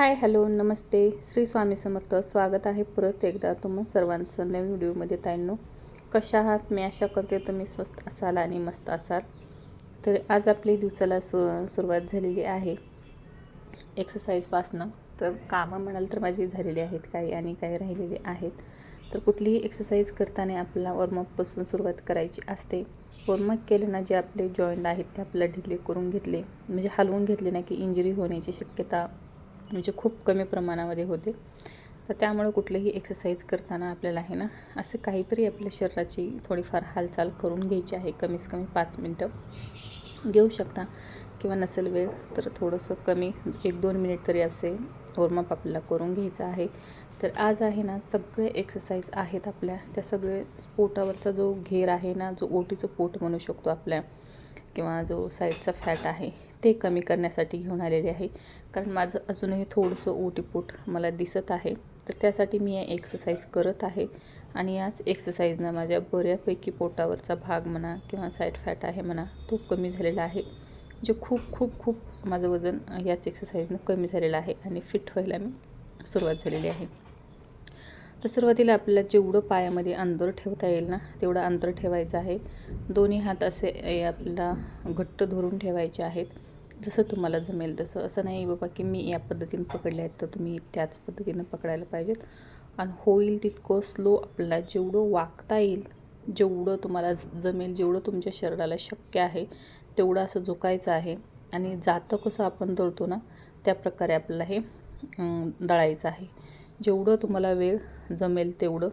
Hi hello नमस्ते. श्री स्वामी समर्थ. स्वागत आहे परत एकदा तुम्हा सर्वांचं नवीन व्हिडिओमध्ये. ताईंनो कशा आहात? मी आशा करते तुम्ही स्वस्त असाल आणि मस्त असाल. तर आज आपली दिवसाला सु सुरुवात झालेली आहे एक्सरसाइजपासनं तर कामं म्हणाल तर माझी झालेली आहेत काही आणि काही राहिलेली आहेत. तर कुठलीही एक्सरसाइज करताना आपल्याला वॉर्मअपपासून सुरुवात करायची असते. वॉर्मअप केलं ना जे आपले जॉईंट आहेत ते आपल्याला ढिले करून घेतले. म्हणजे हलवून घेतले ना की इंजरी होण्याची शक्यता म्हणजे खूप कमी प्रमाणामध्ये होते. तर त्यामुळे कुठलंही एक्सरसाइज करताना आपल्याला आहे ना असं काहीतरी आपल्या शरीराची थोडीफार हालचाल करून घ्यायची आहे. कमीत कमी पाच मिनटं. घेऊ शकता. किंवा नसेल वेळ तर थोडंसं कमी एक दोन मिनिट तरी असे वॉर्मअप आपल्याला करून घ्यायचं आहे. तर आज आहे ना सगळे एक्सरसाइज आहेत आपल्या. त्या सगळे पोटावरचा जो घेर आहे ना जो ओटीचं पोट म्हणू शकतो आपल्या. किंवा जो साईडचा फॅट आहे. ते कमी करण्यासाठी घेऊन आलेले आहे. कारण माझं अजूनही थोडंसं ओटीपोट मला दिसत आहे. तर त्यासाठी मी या एक्सरसाइज करत आहे. आणि याच एक्सरसाइजनं माझ्या बऱ्यापैकी पोटावरचा भाग म्हणा किंवा साईड फॅट आहे म्हणा तो कमी झालेला आहे. जे खूप खूप खूप माझं वजन याच एक्सरसाइजनं कमी झालेलं आहे आणि फिट व्हायला मी सुरुवात झालेली आहे. तर सुरुवातीला आपल्याला जेवढं पायामध्ये अंतर ठेवता येईल ना तेवढं अंतर ठेवायचं आहे. दोन्ही हात असे आपल्याला घट्ट धरून ठेवायचे आहेत. जसं तुम्हाला जमेल तसं. असं नाही बाबा की मी या पद्धतीनं पकडले आहेत तर तुम्ही त्याच पद्धतीनं पकडायला पाहिजेत. आणि होईल तितकं स्लो आपल्याला जेवढं वागता येईल जेवढं तुम्हाला जमेल जेवढं तुमच्या शरीराला शक्य आहे तेवढं असं झोकायचं आहे. आणि जातं कसं आपण दळतो ना त्या प्रकारे आपल्याला हे दळायचं आहे. जेवढं तुम्हाला वेळ जमेल तेवढं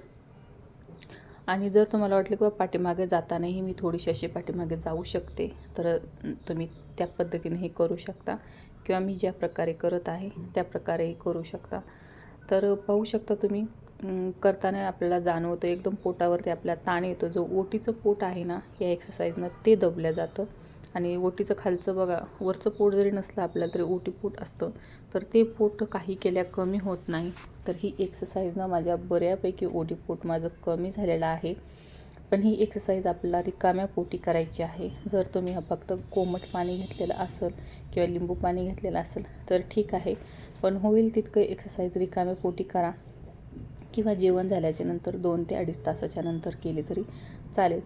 आणि जर तुम्हाला वाटलं किंवा पाठीमागे जातानाही मी थोडीशी अशी पाठीमागे जाऊ शकते तर तुम्ही त्या पद्धतीने हे करू शकता. किंवा मी ज्या प्रकारे करत आहे त्या प्रकारेही करू शकता. तर पाहू शकता तुम्ही करताना आपल्याला जाणवतं एकदम पोटावरती आपल्या ताण येतो. जो ओटीचं पोट आहे ना या एक्सरसाइजनं ते दबल्या जातं. आणि ओटीचं खालचं बघा वरचं पोट जरी नसलं आपल्याला तरी ओटी पोट असतं. तर ते पोट काही केल्या कमी होत नाही. तर ही एक्सरसाइजनं माझ्या बऱ्यापैकी ओटी पोट माझं कमी झालेलं आहे. पण ही एक्सरसाइज आपल्याला रिकाम्या पोटी करायची आहे. जर तुम्ही फक्त कोमट पाणी घेतलेलं असेल किंवा लिंबू पाणी घेतलेलं असेल तर ठीक आहे. पण होईल तितकं एक्सरसाइज रिकाम्या पोटी करा. किंवा जेवण झाल्याच्यानंतर दोन ते अडीच तासाच्या नंतर केले तरी चालेल.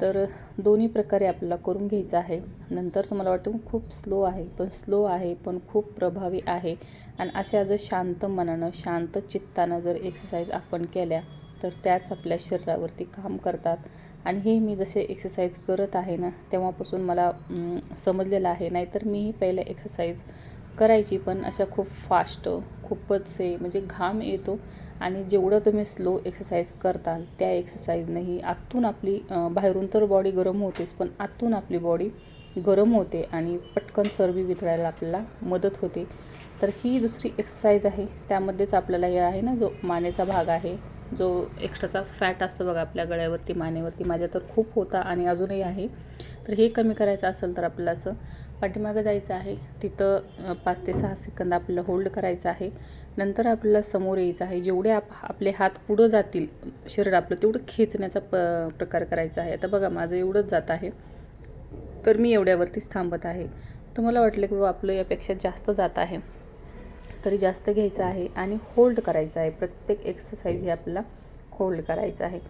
तर दोन्ही प्रकारे आपल्याला करून घ्यायचं आहे. नंतर तुम्हाला वाटतं खूप स्लो आहे पण स्लो आहे पण खूप प्रभावी आहे. आणि अशा जर शांत मनानं शांत चित्तानं जर एक्सरसाइज आपण केल्या तर त्याच आपल्या शरीरावरती काम करतात. आणि हे मी जसे एक्सरसाइज करत आहे ना तेव्हापासून मला समजलेलं आहे. नाहीतर मीही पहिल्या एक्सरसाइज करायची पण अशा खूप फास्ट खूपच हे म्हणजे घाम येतो. आणि जेवढं तुम्ही स्लो एक्सरसाइज करताल त्या एक्सरसाइजनंही आतून आपली बाहेरून तर बॉडी गरम होतेच पण आतून आपली बॉडी गरम होते आणि पटकन चरबी वितळायला आपल्याला मदत होते. तर ही दुसरी एक्सरसाइज आहे. त्यामध्येच आपल्याला हे आहे ना जो मानेचा भाग आहे जो एक्स्ट्राचा फॅट असतो बघा आपल्या गळ्यावरती मानेवरती माझ्या तर खूप होता आणि अजूनही आहे. तर हे कमी करायचं असेल तर आपल्याला असं पाठीमागं जायचं आहे. तिथं पाच ते सहा सेकंद आपल्याला होल्ड करायचं आहे. नंतर आपल्याला समोर यायचं आहे. जेवढे आप आपले हात पुढं जातील शरीर आपलं तेवढं खेचण्याचा प प्रकार करायचा आहे. आता बघा माझं एवढंच जात आहे. तर मी एवढ्यावरतीच थांबत आहे. तुम्हाला वाटलं की बाबा आपलं यापेक्षा जास्त जात आहे. तरी जास्त घ्यायचं आहे आणि होल्ड करायचं आहे. प्रत्येक एक्सरसाइज हे आपल्याला होल्ड करायचं आहे.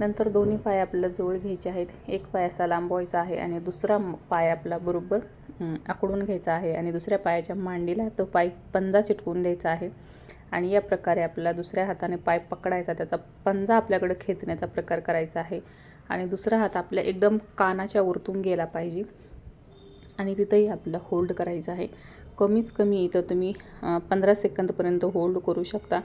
नंतर दोन्ही पाय आपल्याला जवळ घ्यायचे आहेत. एक पाय असा लांबवायचा आहे आणि दुसरा पाय आपला बरोबर आकडून घ्यायचा आहे आणि दुसऱ्या पायाच्या मांडीला तो पाय पंजा चिटकून द्यायचा आहे. आणि या प्रकारे आपल्याला दुसऱ्या हाताने पाय पकडायचा त्याचा पंजा आपल्याकडे खेचण्याचा प्रकार करायचा आहे. आणि दुसरा हात आपल्या एकदम कानाच्या वरतून गेला पाहिजे. आणि तिथंही आपला होल्ड करायचं आहे. कमीच कमी इथं तुम्ही पंधरा सेकंदपर्यंत होल्ड करू शकता.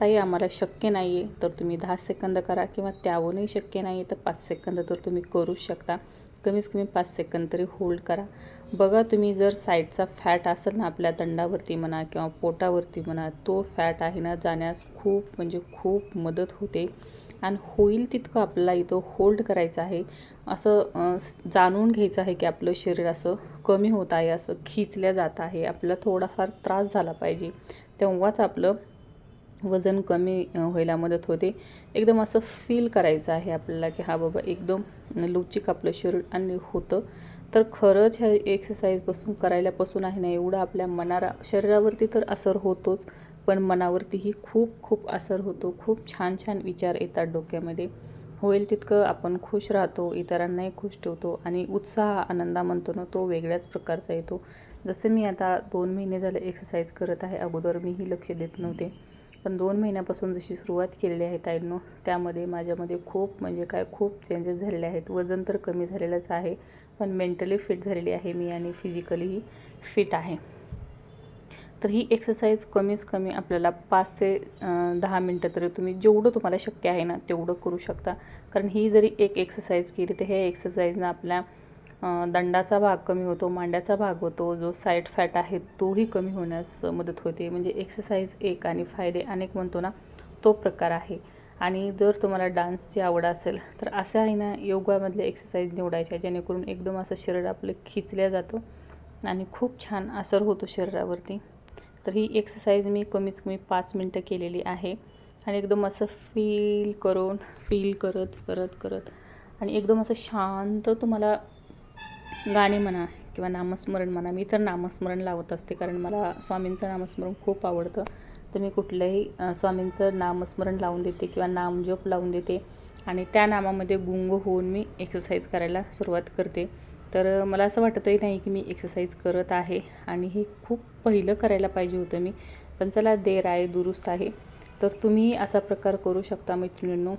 ताई आम्हाला शक्य नाही आहे तर तुम्ही दहा सेकंद करा किंवा त्याहूनही शक्य नाही आहे तर पाच सेकंद तर तुम्ही करू शकता. कमीत कमी पाच सेकंद तरी होल्ड करा. बघा तुम्ही जर साईडचा फॅट असेल ना आपल्या दंडावरती म्हणा किंवा पोटावरती म्हणा तो फॅट आहे ना जाण्यास खूप म्हणजे खूप मदत होते. आणि होईल तितकं आपल्याला इथं होल्ड करायचं आहे. असं जाणून घ्यायचं आहे की आपलं शरीर असं कमी होत आहे असं खिचल्या जात आहे. आपल्याला थोडाफार त्रास झाला पाहिजे. तेव्हाच आपलं वजन कमी व्हायला मदत होते. एकदम असं फील करायचं आहे आपल्याला की हा बाबा एकदम लवचिक आपलं शरीर आणि होतं. तर खरंच ह्या एक्सरसाइजपासून करायल्यापासून आहे ना एवढं आपल्या मनाला शरीरावरती तर असर होतोच. पण मनावरतीही खूप खूप असर होतो. खूप छान छान विचार येतात डोक्यामध्ये. होईल तितकं आपण खुश राहतो इतरांनाही खुश ठेवतो आणि उत्साह आनंदा म्हणतो ना तो वेगळ्याच प्रकारचा येतो. जसं मी आता दोन महिने झाले एक्सरसाइज करत आहे. अगोदर मीही लक्ष देत नव्हते. पण दोन महिन्यापासून जशी सुरुवात केलेली आहे ताईंनो त्यामध्ये माझ्यामध्ये खूप म्हणजे काय खूप चेंजेस झालेले आहेत. वजन तर कमी झालेलंच आहे पण मेंटली फिट झालेली आहे मी आणि फिजिकलीही फिट आहे. तर ही एक्सरसाइज कमीच कमी आपल्याला पाच ते दहा मिनटं तरी तुम्ही जेवढं तुम्हाला शक्य आहे ना तेवढं करू शकता. कारण ही जरी एक एक्सरसाइज केली तर हे एक्सरसाइजनं आपल्या दंडाचा भाग कमी होतो मांड्याचा भाग होतो जो साईड फॅट आहे तोही कमी होण्यास मदत होते. म्हणजे एक्सरसाइज एक आणि फायदे अनेक म्हणतो ना तो प्रकार आहे. आणि जर तुम्हाला डान्सची आवड असेल तर असं आहे ना योगामधले एक्सरसाइज निवडायच्या जेणेकरून एकदम असं शरीर आपलं खिचल्या जातं आणि खूप छान असर होतो शरीरावरती. तर ही एक्सरसाइज मी कमीत कमी पाच मिनटं केलेली आहे. आणि एकदम असं फील करून फील करत करत करत. आणि एकदम असं शांत तुम्हाला गाणे म्हणा किंवा नामस्मरण म्हणा मी तर नामस्मरण लावत असते कारण मला स्वामींचं नामस्मरण खूप आवडतं. तर मी कुठलंही स्वामींचं नामस्मरण लावून देते किंवा नामजप लावून देते. आणि त्या नामामध्ये गुंग होऊन मी एक्सरसाइज करायला सुरुवात करते. तर मला असं वाटतही नाही की मी एक्सरसाइज करत आहे. आणि हे खूप पहिलं करायला पाहिजे होतं मी. पण चला देर आहे दुरुस्त आहे. तर तुम्ही असा प्रकार करू शकता मैत्रिणींनो.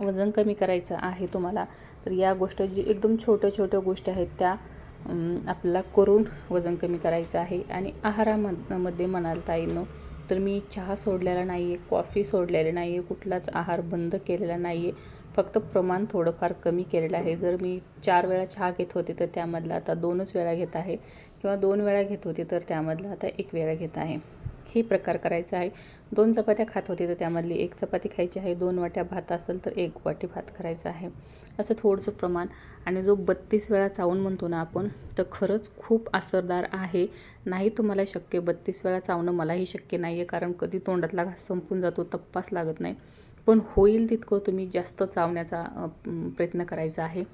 वजन कमी करायचं आहे तुम्हाला. तर या गोष्ट जी एकदम छोट्या छोट्या गोष्टी आहेत त्या आपल्याला करून वजन कमी करायचं आहे. आणि आहारामध्ये म्हणाल ताईनो तर मी चहा सोडलेला नाही आहे कॉफी सोडलेली नाही आहे कुठलाच आहार बंद केलेला नाही आहे फक्त प्रमाण थोडंफार कमी केलेलं आहे. जर मी चार वेळा चहा घेत होते तर त्यामधला आता दोनच वेळा घेत आहे किंवा दोन वेळा घेत होते तर त्यामधला आता एक वेळा घेत आहे. हे प्रकार करायचा आहे. दोन चपात्या खात होते तर त्यामधली एक चपाती खायची आहे. दोन वाट्या भात असेल तर एक वाटी भात करायचा आहे. असं थोडंसं प्रमाण. आणि जो बत्तीस वेळा चावून म्हणतो ना आपण तर खरंच खूप असरदार आहे. नाही तुम्हाला शक्य बत्तीस वेळा चावणं मलाही शक्य नाही आहे कारण कधी तोंडातला घास संपून जातो तपास लागत नाही. पण होईल तितकं तुम्ही जास्त चावण्याचा प्रयत्न करायचा आहे.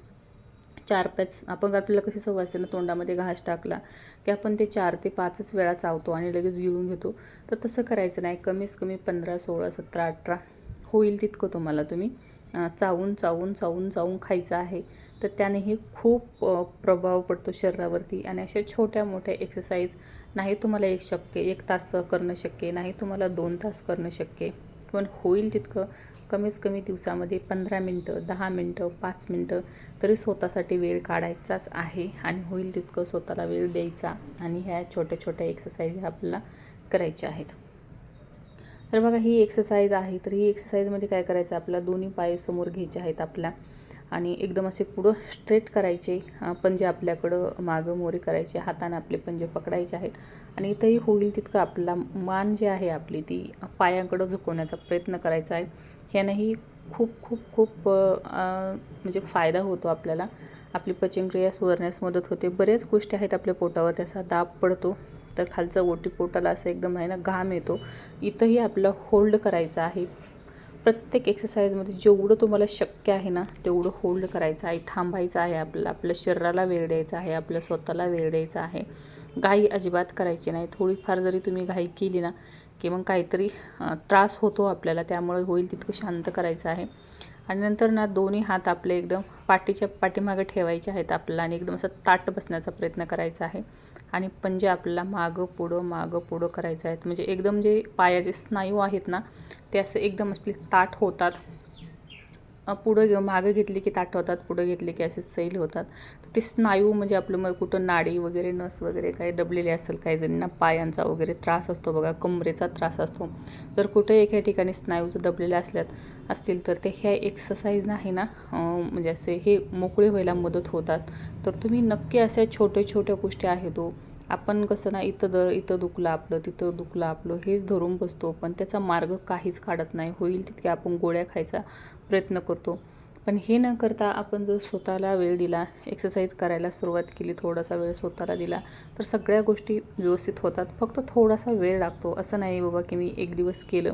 चार पाच आपण आपल्याला कशी सवय असते ना तोंडामध्ये घास टाकला की आपण ते चार ते पाचच वेळा चावतो आणि लगेच गिळून घेतो. तर तसं करायचं नाही. कमीच कमी पंधरा सोळा सतरा अठरा होईल तितकं तुम्हाला तुम्ही चावून चावून चावून चावून खायचं आहे. तर त्यानेही खूप प्रभाव पडतो शरीरावरती आणि अशा छोट्या मोठ्या एक्सरसाइज नाही तुम्हाला एक शक्य एक तास करणं शक्य नाही तुम्हाला दोन तास करणं शक्य. पण होईल तितकं. कमीत कमी दिवसामध्ये पंधरा मिनटं दहा मिनटं पाच मिनटं तरी स्वतःसाठी वेळ काढायचाच आहे आणि होईल तितकं स्वतःला वेळ द्यायचा आणि ह्या छोट्या छोट्या एक्सरसाइज ह्या आपल्याला करायच्या आहेत. तर बघा ही एक्सरसाइज आहे तर ही एक्सरसाइजमध्ये काय करायचं? आपल्याला दोन्ही पाय समोर घ्यायचे आहेत आपल्या आणि एकदम असे पुढं स्ट्रेट करायचे पंजे आपल्याकडं मागं मोरी करायचे हाताने आपले पंजे पकडायचे आहेत आणि इथंही होईल तितकं आपला मान जी आहे आपली ती पायाकडं झुकवण्याचा प्रयत्न करायचा आहे. ह्यानंही खूप खूप खूप म्हणजे फायदा होतो आपल्याला. आपली पचनक्रिया सुधारण्यास मदत होते. बऱ्याच गोष्टी आहेत आपल्या पोटावर. त्याचा दाब पडतो तर खालचा ओटी पोटाला असं एकदम आहे ना घाम येतो. इथंही आपलं होल्ड करायचं आहे. प्रत्येक एक्सरसाइजमध्ये जेवढं तुम्हाला शक्य आहे ना तेवढं होल्ड करायचं आहे. थांबायचं आहे आपल्याला आपल्या शरीराला वेळ द्यायचा आहे आपल्या स्वतःला वेळ द्यायचा आहे. घाई अजिबात करायची नाही. थोडीफार जरी तुम्ही घाई केली ना की मग काहीतरी त्रास होतो आपल्याला त्यामुळे होईल तितकं शांत करायचं आहे. आणि नंतर ना दोन्ही हात आपले एकदम पाठीच्या पाठीमागं ठेवायचे आहेत आपल्याला आणि एकदम असं ताट बसण्याचा प्रयत्न करायचा आहे. आणि पंजे आपल्याला मागं पुढं मागं पुढं करायचं आहेत. म्हणजे एकदम जे पायाचे स्नायू आहेत ना ते असं एकदम आपले ताट होतात. पुढं घेऊ मागं घेतली की ताठवतात होतात पुढं घेतले की असे सैल होतात. ते स्नायू म्हणजे आपलं मग कुठं नाडी वगैरे नस वगैरे काही दबलेले असेल काही जणींना पायांचा वगैरे त्रास असतो बघा कमरेचा त्रास असतो. जर कुठे एका ठिकाणी स्नायूज दबलेले असल्यात असतील तर ते ह्या एक्सरसाइज नाही ना म्हणजे असे हे मोकळे व्हायला मदत होतात. तर तुम्ही नक्की अशा छोट्या छोट्या गोष्टी आहेत तो आपण कसं ना इथं दर इथं दुखलं आपलं तिथं दुखलं आपलं हेच धरून बसतो. पण त्याचा मार्ग काहीच काढत नाही. होईल तितक्या आपण गोळ्या खायचा प्रयत्न करतो. पण हे न करता आपण जर स्वतःला वेळ दिला एक्सरसाइज करायला सुरुवात केली थोडासा वेळ स्वतःला दिला तर सगळ्या गोष्टी व्यवस्थित होतात. फक्त थोडासा वेळ लागतो. असं नाही बाबा की मी एक दिवस केलं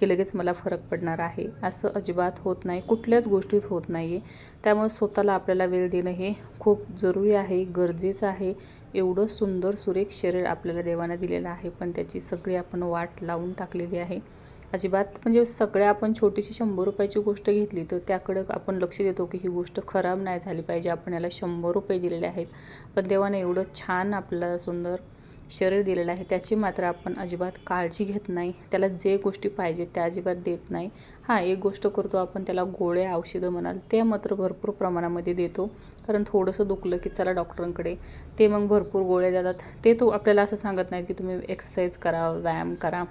की लगेच मला फरक पडणार आहे. असं अजिबात होत नाही. कुठल्याच गोष्टीत होत नाही आहे त्यामुळे स्वतःला आपल्याला वेळ देणं हे खूप जरुरी आहे गरजेचं आहे. एवढं सुंदर सुरेख शरीर आपल्याला देवानं दिलेलं आहे. पण त्याची सगळी आपण वाट लावून टाकलेली आहे. अजिबात. म्हणजे सगळ्या आपण छोटीशी शंभर रुपयाची गोष्ट घेतली तर त्याकडं आपण लक्ष देतो की ही गोष्ट खराब नाही झाली पाहिजे. आपण याला शंभर रुपये दिलेले आहेत. पण देवाने एवढं छान आपल्याला सुंदर शरीर दिलेलं आहे. त्याची मात्र आपण अजिबात काळजी घेत नाही. त्याला जे गोष्टी पाहिजे त्या अजिबात देत नाही. हां एक गोष्ट करतो आपण त्याला गोळ्या औषधं म्हणाल ते मात्र भरपूर प्रमाणामध्ये देतो. कारण थोडंसं दुखलं की चला डॉक्टरांकडे. ते मग भरपूर गोळ्या देतात. ते तो आपल्याला असं सांगत नाहीत की तुम्ही एक्सरसाइज करा व्यायाम करा.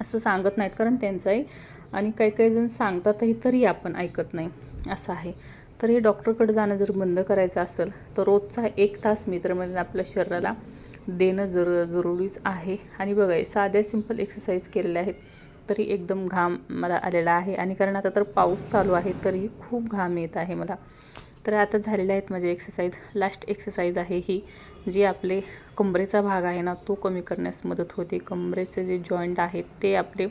असं सांगत नाहीत कारण त्यांचाही आणि काही काही जण सांगतातही तरी आपण ऐकत नाही असं आहे. तर हे डॉक्टरकडे जाणं जर बंद करायचं असेल तर रोजचा एक तास मित्रमध्ये आपल्या शरीराला देणं जर जरुरीच आहे. आणि बघा साध्या सिंपल एक्सरसाइज केलेल्या आहेत तरी एकदम घाम मला आलेला आहे. आणि कारण आता तर पाऊस चालू आहे तरीही खूप घाम येत आहे मला. तर आता झालेले आहेत माझे एक्सरसाइज लास्ट एक्सरसाइज आहे ही जी आपले कमरेचा भाग आहे ना तो कमी करण्यास मदत होते. कमरेचे जे जॉईंट आहेत ते आपले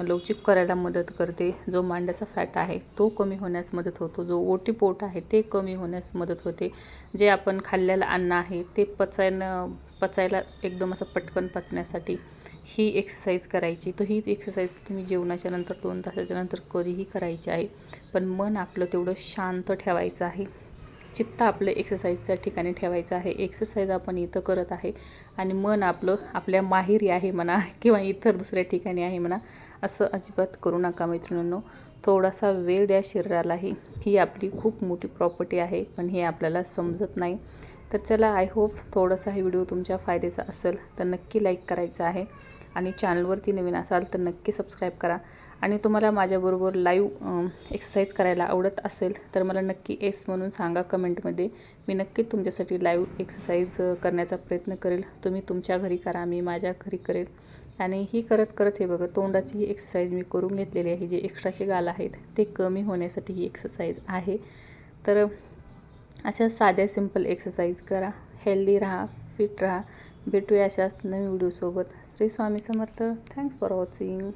लवचिक करायला मदत करते. जो मांड्याचा फॅट आहे तो कमी होण्यास मदत होतो. जो ओटीपोट आहे ते कमी होण्यास मदत होते. जे आपण खाल्लेलं अन्न आहे ते पचायनं पचायला एकदम असं पटकन पचण्यासाठी ही एक्सरसाइज करायची. तर ही एक्सरसाइज तुम्ही जेवणाच्या नंतर दोन तासाच्या नंतर कधीही करायची आहे. पण मन आपलं तेवढं शांत ठेवायचं आहे. चित्त आपलं एक्सरसाइजच्या ठिकाणी ठेवायचं आहे. एक्सरसाइज आपण इथं करत आहे. आणि मन आपलं आपल्या माहेरी आहे म्हणा किंवा इतर दुसऱ्या ठिकाणी आहे म्हणा असं अजिबात करू नका मैत्रिणींनो. थोडासा वेळ द्या शरीरालाही. ही आपली खूप मोठी प्रॉपर्टी आहे पण हे आपल्याला समजत नाही. तर चला आय होप थोडासा हा व्हिडिओ तुमच्या फायद्याचा असेल तर नक्की लाईक करायचा आहे. आणि चॅनलवरती नवीन असाल तर नक्की सबस्क्राईब करा. आणि तुम्हाला माझ्याबरोबर लाईव्ह एक्सरसाइज करायला आवडत असेल तर मला नक्की एस म्हणून सांगा कमेंटमध्ये. मी नक्की तुमच्यासाठी लाईव्ह एक्सरसाइज करण्याचा प्रयत्न करेल. तुम्ही तुमच्या घरी करा मी माझ्या घरी करेल. आणि ही करत करत हे बघा तोंडाची ही एक्सरसाइज मी करून घेतलेली आहे. जे एक्स्ट्राचे गाल आहेत ते कमी होण्यासाठी ही एक्सरसाइज आहे. तर अशा साध्या सिंपल एक्सरसाइज करा. हेल्दी राहा फिट राहा. भेटूया अशाच नवीन व्हिडिओसोबत Shri Swami Samarth. Thanks for watching